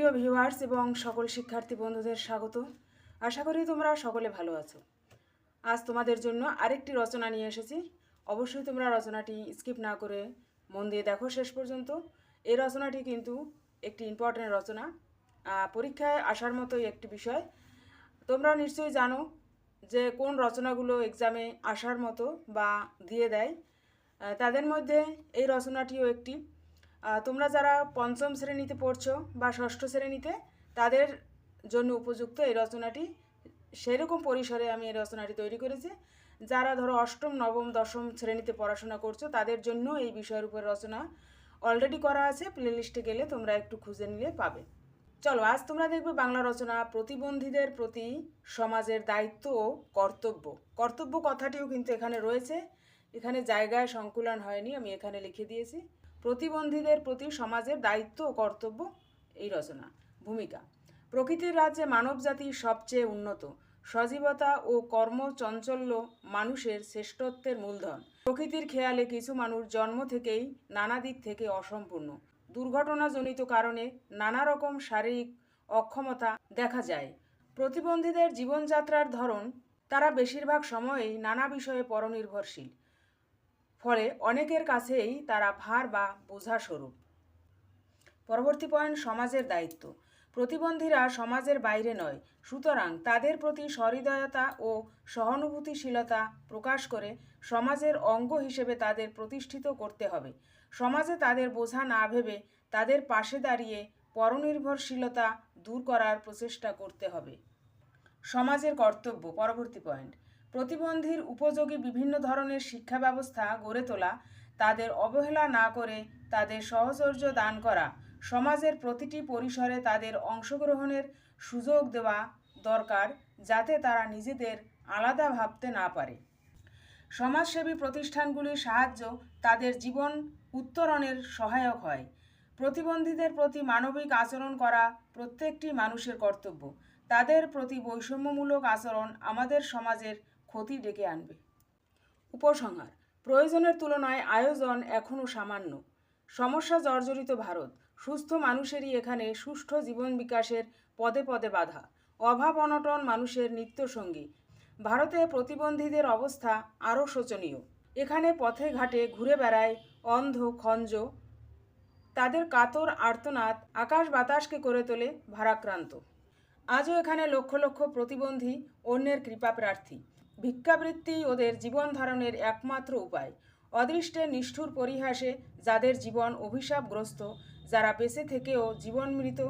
প্রিয় ভিউয়ার্স এবং সকল শিক্ষার্থী বন্ধুদের স্বাগত। আশা করি তোমরা সকলে ভালো আছো। আজ তোমাদের জন্য আরেকটি রচনা নিয়ে এসেছি। অবশ্যই তোমরা রচনাটি স্কিপ না করে মন দিয়ে দেখো শেষ পর্যন্ত। এই রচনাটি কিন্তু একটি ইম্পর্ট্যান্ট রচনা। পরীক্ষায় আসার মতোই একটি বিষয়। তোমরা নিশ্চয়ই জানো যে কোন রচনাগুলো এক্সামে আসার মতো বা দিয়ে দেয়। তাদের মধ্যে এই রচনাটিও একটি। তোমরা যারা পঞ্চম শ্রেণীতে পড়ছো বা ষষ্ঠ শ্রেণীতে, তাদের জন্য উপযুক্ত এই রচনাটি, সেরকম পরিসরে আমি এই রচনাটি তৈরি করেছি। যারা ধরো অষ্টম, নবম, দশম শ্রেণীতে পড়াশোনা করছ, তাদের জন্য এই বিষয়ের উপর রচনা অলরেডি করা আছে। প্লেলিস্টে গেলে তোমরা একটু খুঁজে নিলে পাবে। চলো, আজ তোমরা দেখবে বাংলা রচনা প্রতিবন্ধীদের প্রতি সমাজের দায়িত্ব ও কর্তব্য। কর্তব্য কথাটিও কিন্তু এখানে রয়েছে। এখানে জায়গায় সংকুলন হয়নি, আমি এখানে লিখে দিয়েছি। প্রতিবন্ধীদের প্রতি সমাজের দায়িত্ব ও কর্তব্য এই রচনা। ভূমিকা, প্রকৃতির রাজ্যে মানবজাতি সবচেয়ে উন্নত, সজীবতা ও কর্মচঞ্চল্য মানুষের শ্রেষ্ঠত্বের মূলধন। প্রকৃতির খেয়ালে কিছু মানুষ জন্ম থেকেই নানা দিক থেকে অসম্পূর্ণ। দুর্ঘটনাজনিত কারণে নানা রকম শারীরিক অক্ষমতা দেখা যায়। প্রতিবন্ধীদের জীবনযাত্রার ধরন, তারা বেশিরভাগ সময়েই নানা বিষয়ে পরনির্ভরশীল। ফলে অনেকের কাছেই তারা ভার বা বোঝা স্বরূপ। পরবর্তী পয়েন্ট, সমাজের দায়িত্ব। প্রতিবন্ধীরা সমাজের বাইরে নয়, সুতরাং তাদের প্রতি সহৃদয়তা ও সহানুভূতিশীলতা প্রকাশ করে সমাজের অঙ্গ হিসেবে তাদের প্রতিষ্ঠিত করতে হবে। সমাজে তাদের বোঝা না ভেবে তাদের পাশে দাঁড়িয়ে পরনির্ভরশীলতা দূর করার প্রচেষ্টা করতে হবে। সমাজের কর্তব্য, পরবর্তী পয়েন্ট। প্রতিবন্ধীর উপযোগী বিভিন্ন ধরনের শিক্ষা ব্যবস্থা গড়ে তোলা, তাদের অবহেলা না করে তাদের সহচর্য দান করা, সমাজের প্রতিটি পরিসরে তাদের অংশগ্রহণের সুযোগ দেওয়া দরকার যাতে তারা নিজেদের আলাদা ভাবতে না পারে। সমাজসেবী প্রতিষ্ঠানগুলির সাহায্য তাদের জীবন উত্তরণের সহায়ক হয়। প্রতিবন্ধীদের প্রতি মানবিক আচরণ করা প্রত্যেকটি মানুষের কর্তব্য। তাদের প্রতি বৈষম্যমূলক আচরণ আমাদের সমাজের ক্ষতি ডেকে আনবে। উপসংহার, প্রয়োজনের তুলনায় আয়োজন এখনও সামান্য। সমস্যা জর্জরিত ভারত, সুস্থ মানুষেরই এখানে সুষ্ঠু জীবন বিকাশের পদে পদে বাধা, অভাব অনটন মানুষের নিত্যসঙ্গী। ভারতে প্রতিবন্ধীদের অবস্থা আরও শোচনীয়। এখানে পথে ঘাটে ঘুরে বেড়ায় অন্ধ, খঞ্জ, তাদের কাতর আর্তনাদ আকাশ বাতাসকে করে তোলে ভারাক্রান্ত। আজও এখানে লক্ষ লক্ষ প্রতিবন্ধী, অন্যের কৃপা প্রার্থী। ভিক্ষাবৃত্তি ওদের জীবন ধারণের একমাত্র উপায়। অদৃষ্টের নিষ্ঠুর পরিহাসে যাদের জীবন অভিশাপগ্রস্ত, যারা বেঁচে থেকেও জীবন মৃত।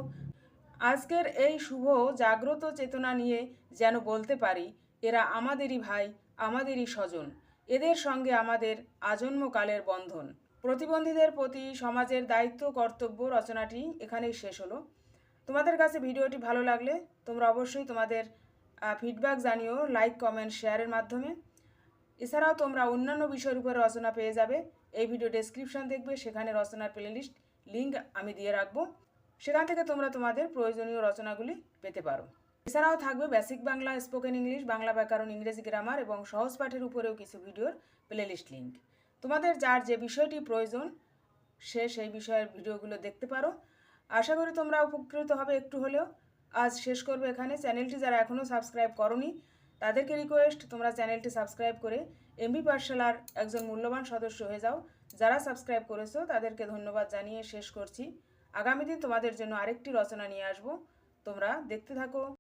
আজকের এই শুভ, জাগ্রত চেতনা নিয়ে যেন বলতে পারি, এরা আমাদেরই ভাই, আমাদেরই স্বজন। এদের সঙ্গে আমাদের আজন্মকালের বন্ধন। প্রতিবন্ধীদের প্রতি সমাজের দায়িত্ব, কর্তব্য রচনাটি এখানেই শেষ হলো। তোমাদের কাছে ভিডিওটি ভালো লাগলে তোমরা অবশ্যই তোমাদের ফিডব্যাক জানিও লাইক কমেন্ট শেয়ারের মাধ্যমে। এছাড়াও তোমরা অন্যান্য বিষয়ের উপর রচনা পেয়ে যাবে। এই ভিডিও ডেসক্রিপশন দেখবে, সেখানে রচনার প্লেলিস্ট লিঙ্ক আমি দিয়ে রাখব। সেখান থেকে তোমরা তোমাদের প্রয়োজনীয় রচনাগুলি পেতে পারো। এছাড়াও থাকবে basic Bangla spoken English Bangla ব্যাকরণ, ইংরেজি গ্রামার এবং সহজ পাঠের উপরেও কিছু ভিডিওর প্লেলিস্ট লিঙ্ক তোমাদের যার যে বিষয়টি প্রয়োজন, সে সেই বিষয়ের ভিডিওগুলো দেখতে পারো। আশা করি তোমরা উপকৃত হবে একটু হলেও। আজ শেষ করবে এখানে। চ্যানেলটি যারা এখনও সাবস্ক্রাইব করনি, তাদেরকে রিকোয়েস্ট তোমরা চ্যানেলটি সাবস্ক্রাইব করে এমবি পাঠশালার একজন মূল্যবান সদস্য হয়ে যাও। যারা সাবস্ক্রাইব করেছ, তাদেরকে ধন্যবাদ জানিয়ে শেষ করছি। আগামী দিন তোমাদের জন্য আরেকটি রচনা নিয়ে আসব। তোমরা দেখতে থাকো।